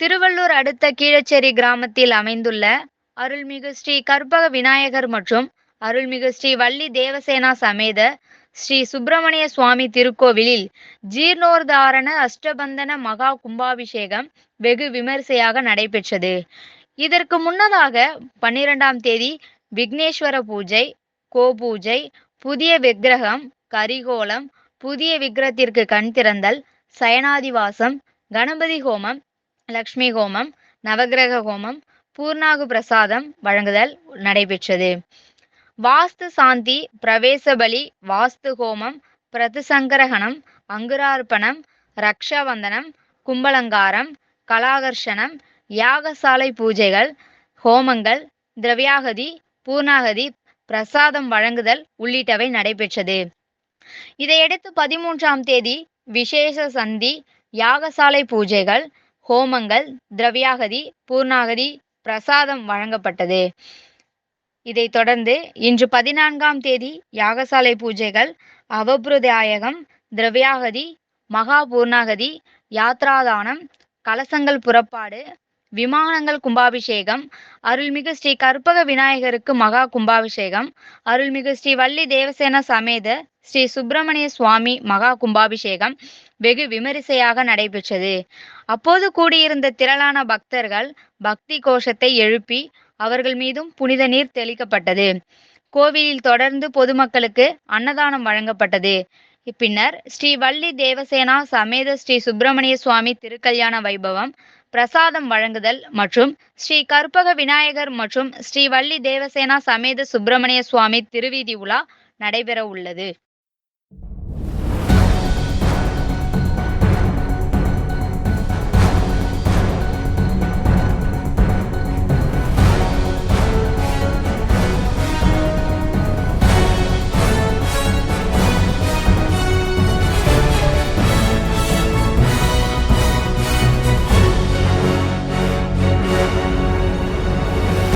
திருவள்ளூர் அடுத்த கீழச்சேரி கிராமத்தில் அமைந்துள்ள அருள்மிகு ஸ்ரீ கற்பக விநாயகர் மற்றும் அருள்மிகு ஸ்ரீ வள்ளி தேவசேனா சமேத ஸ்ரீ சுப்பிரமணிய சுவாமி திருக்கோவிலில் ஜீர்ணோர்தாரண அஷ்டபந்தன மகா கும்பாபிஷேகம் வெகு விமரிசையாக நடைபெற்றது. இதற்கு முன்னதாக பன்னிரெண்டாம் தேதி விக்னேஸ்வர பூஜை கோபூஜை புதிய விக்கிரகம் கரிகோலம் புதிய விக்கிரகத்திற்கு கண் திறந்தல் சயனாதிவாசம் கணபதி ஹோமம் லக்ஷ்மி ஹோமம் நவக்கிரக ஹோமம் பூர்ணாகு பிரசாதம் வழங்குதல் நடைபெற்றது. வாஸ்து சாந்தி பிரவேசபலி வாஸ்து ஹோமம் பிரதிசங்கரகணம் அங்குரார்ப்பணம் ரக்ஷாவந்தனம் கும்பலங்காரம் கலாகர்ஷணம் யாகசாலை பூஜைகள் ஹோமங்கள் திரவியாகதி பூர்ணாகதி பிரசாதம் வழங்குதல் உள்ளிட்டவை நடைபெற்றது. இதையடுத்து பதிமூன்றாம் தேதி விசேஷ சந்தி யாகசாலை பூஜைகள் ஹோமங்கள் திரவியாகதி பூர்ணாகதி பிரசாதம் வழங்கப்பட்டது. இதைத் தொடர்ந்து இன்று பதினான்காம் தேதி யாகசாலை பூஜைகள் அவபுரதாயகம் திரவியாகதி மகா பூர்ணாகதி யாத்ராதானம் கலசங்கள் புறப்பாடு விமானங்கள் கும்பாபிஷேகம் அருள்மிகு ஸ்ரீ கற்பக விநாயகருக்கு மகா கும்பாபிஷேகம் அருள்மிகு ஸ்ரீ வள்ளி தேவசேன சமேத ஸ்ரீ சுப்பிரமணிய சுவாமி மகா கும்பாபிஷேகம் வெகு விமரிசையாக நடைபெற்றது. அப்போது கூடியிருந்த திரளான பக்தர்கள் பக்தி கோஷத்தை எழுப்பி அவர்கள் மீதும் புனித நீர் தெளிக்கப்பட்டது. கோவிலில் தொடர்ந்து பொதுமக்களுக்கு அன்னதானம் வழங்கப்பட்டது. பின்னர் ஸ்ரீ வள்ளி தேவசேனா சமேத ஸ்ரீ சுப்பிரமணிய சுவாமி திருக்கல்யாண வைபவம் பிரசாதம் வழங்குதல் மற்றும் ஸ்ரீ கற்பக விநாயகர் மற்றும் ஸ்ரீ வள்ளி தேவசேனா சமேத சுப்பிரமணிய சுவாமி திருவீதி உலா நடைபெற உள்ளது.